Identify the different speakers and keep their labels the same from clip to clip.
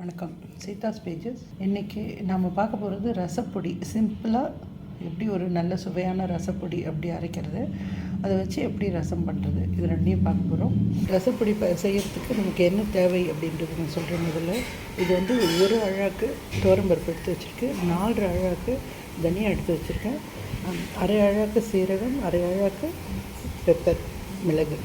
Speaker 1: வணக்கம். சீதாஸ் பேஜஸ். இன்றைக்கி நம்ம பார்க்க போகிறது ரசப்பொடி. சிம்பிளாக எப்படி ஒரு நல்ல சுவையான ரசப்பொடி அப்படி அரைக்கிறது அதை வச்சு எப்படி ரசம் பண்ணுறது இது ரெண்டையும் பார்க்க போகிறோம் ரசப்பொடி ப செய்கிறதுக்கு நமக்கு என்ன தேவை அப்படின்றது நான் சொல்கிறேன் முதல்ல. இது வந்து ஒரு அழாக்கு தோரம்பருப்பு எடுத்து வச்சுருக்கு நாலு அழாக்கு தனியாக எடுத்து வச்சுருக்கேன். அரை அழாக்கு சீரகம் அரை அழாக்கு பெப்பர் மிளகு.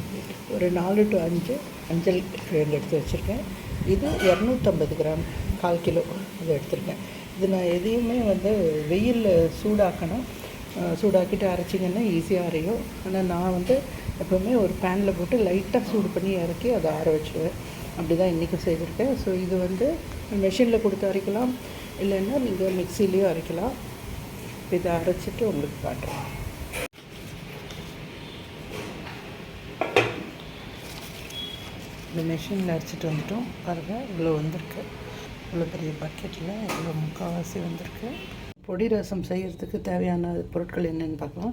Speaker 1: ஒரு நாலு டு அஞ்சு மஞ்சள் கிழங்கு எடுத்து வச்சுருக்கேன். இது இரநூத்தம்பது கிராம் கால் கிலோ. இது எடுத்திருக்கேன். இது நான் எதையுமே வந்து வெயிலில் சூடாக்கணும். சூடாக்கிட்டு அரைச்சிங்கன்னா ஈஸியாக அரையும். ஆனால் நான் வந்து எப்போவுமே ஒரு பேனில் போட்டு லைட்டாக சூடு பண்ணி இறக்கி அதை ஆற வச்சுருவேன். அப்படி தான் இன்றைக்கும் செய்திருக்கேன். ஸோ இது வந்து மிஷினில் கொடுத்து அரைக்கலாம். இல்லைன்னா நீங்கள் மிக்சிலேயும் அரைக்கலாம். இதை அரைச்சிட்டு உங்களுக்கு காட்டுறேன். இந்த மிஷினில் அரைச்சிட்டு வந்துட்டோம். பாருங்கள் இவ்வளோ வந்திருக்கு. இவ்வளோ பெரிய பக்கெட்டில் இவ்வளோ முக்கால்வாசி வந்திருக்கு. பொடி ரசம் செய்கிறதுக்கு தேவையான பொருட்கள் என்னென்னு பார்க்கலாம்.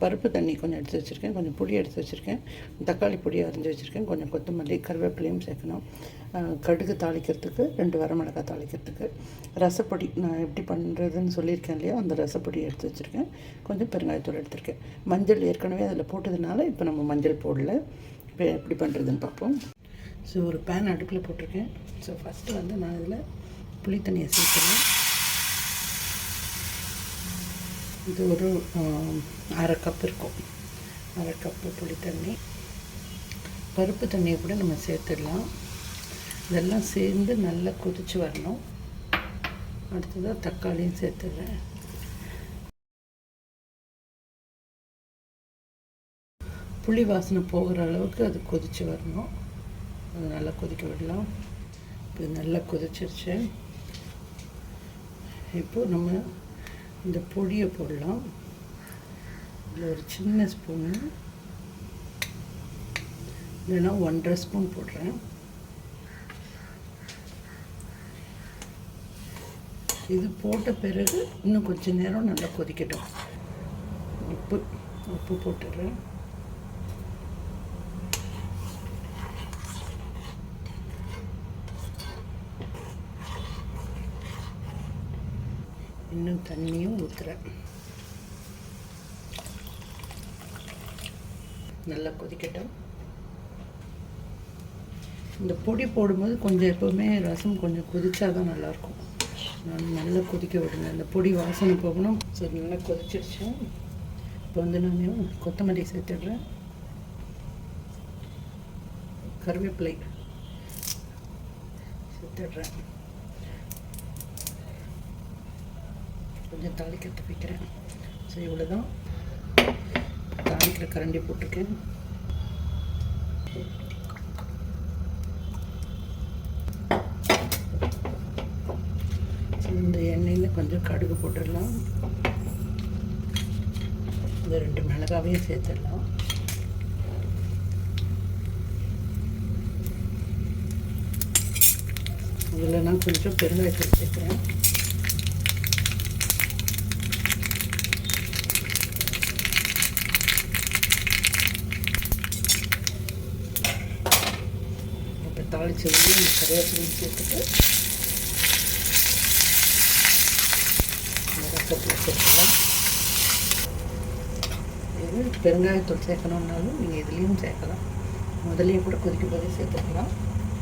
Speaker 1: பருப்பு தண்ணி கொஞ்சம் எடுத்து வச்சுருக்கேன். கொஞ்சம் புளி எடுத்து வச்சுருக்கேன். தக்காளி பொடி அரைஞ்சி வச்சுருக்கேன். கொஞ்சம் கொத்தமல்லி கருவேப்பிலையும் சேர்க்கணும். கடுகு தாளிக்கிறதுக்கு ரெண்டு வரமிளகாய் தாளிக்கிறதுக்கு. ரசப்பொடி நான் எப்படி பண்ணுறதுன்னு சொல்லியிருக்கேன் இல்லையா? அந்த ரசப்பொடி எடுத்து வச்சுருக்கேன். கொஞ்சம் பெருங்காயத்தூள் எடுத்திருக்கேன். மஞ்சள் ஏற்கனவே அதில் போட்டதுனால இப்போ நம்ம மஞ்சள் போடல. இப்போ எப்படி பண்ணுறதுன்னு பார்ப்போம். ஸோ ஒரு பேன் அடுப்பில் போட்டிருக்கேன். ஸோ ஃபஸ்ட்டு வந்து நான் இதில் புளி தண்ணியை சேர்த்துறேன். இது ஒரு அரை கப் இருக்கும். அரை கப்பு புளி தண்ணி. பருப்பு தண்ணியை கூட நம்ம சேர்த்துடலாம். இதெல்லாம் சேர்ந்து நல்லா கொதிச்சு வரணும். அடுத்ததாக தக்காளியும் சேர்த்துடுறேன் புளி வாசனை போகிற அளவுக்கு அது கொதிச்சு வரணும். அது நல்லா கொதிக்க விடலாம். இப்போ இது நல்லா கொதிச்சிருச்சு. இப்போது நம்ம இந்த பொடியை போடலாம். இதில் ஒரு சின்ன ஸ்பூனு இல்லைன்னா ஒன்றரை ஸ்பூன் போடுறேன். இது போட்ட பிறகு இன்னும் கொஞ்ச நேரம் நல்லா கொதிக்கட்டும். உப்பு உப்பு போட்டுடுறேன். இன்னும் தண்ணியும் ஊற்றுறேன் நல்லா கொதிக்கட்டும். இந்த பொடி போடும்போது கொஞ்சம் எப்போவுமே ரசம் கொஞ்சம் கொதிச்சா தான் நல்லாயிருக்கும். நான் நல்லா கொதிக்க விடுங்க. இந்த பொடி வாசனை போகணும். ஸோ நல்லா கொதிச்சிருச்சு. இப்போ வந்து நான் கொத்தமல்லி சேர்த்துடுறேன். கருவேப்பிலை சேர்த்துடுறேன். கொஞ்சம் தாளிக்கிறதுக்கு வைக்கிறேன் ஸோ இவ்வளோ தான் தாளிக்கிற கரண்டி போட்டிருக்கேன். இந்த எண்ணெயில் கொஞ்சம் கடுகு போட்டுடலாம். இந்த ரெண்டு மிளகாவையும் சேர்த்துடலாம். இதில் நான் கொஞ்சம் பெருங்காயத்தூள் சேர்க்குறேன். இப்போ தாளிச்சு இந்த கருவேப்பிலையும் சேர்த்துட்டு இந்த ரசத்தில் சேர்க்கலாம் இது பெருங்காயத்தூள் சேர்க்கணுன்னாலும் நீங்கள் இதுலேயும் சேர்க்கலாம். முதல்லையும் கூட கொதிக்கும் போதே சேர்த்துக்கலாம்.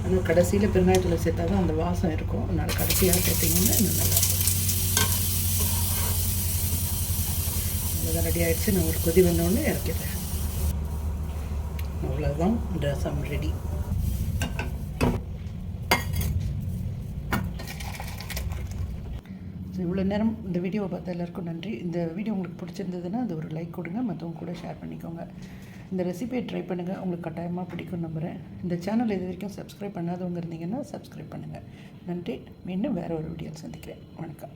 Speaker 1: ஆனால் கடைசியில் பெருங்காயத்தூளை சேர்த்தா தான் அந்த வாசம் இருக்கும். அதனால் கடைசியாக சேர்த்திங்கன்னா இன்னும் நல்லாயிருக்கும். அவ்வளோதான் ரெடி ஆகிடுச்சு நான் ஒரு கொதி வந்தோடனே இறக்கிடுறேன். அவ்வளோதான் ரசம் ரெடி இவ்வளோ நேரம் இந்த வீடியோவை பார்த்த எல்லாருக்கும் நன்றி. இந்த வீடியோ உங்களுக்கு பிடிச்சிருந்ததுன்னா அது ஒரு லைக் கொடுங்க மற்றவங்க கூட ஷேர் பண்ணிக்கோங்க. இந்த ரெசிபியை ட்ரை பண்ணுங்கள் உங்களுக்கு கட்டாயமாக பிடிக்கும் நம்புகிறேன் இந்த சேனல் இது வரைக்கும் சப்ஸ்கிரைப் பண்ணாதவங்க இருந்தீங்கன்னா சப்ஸ்கிரைப் பண்ணுங்கள் நன்றி. மீண்டும் வேறு ஒரு வீடியோவில் சந்திக்கிறேன். வணக்கம்.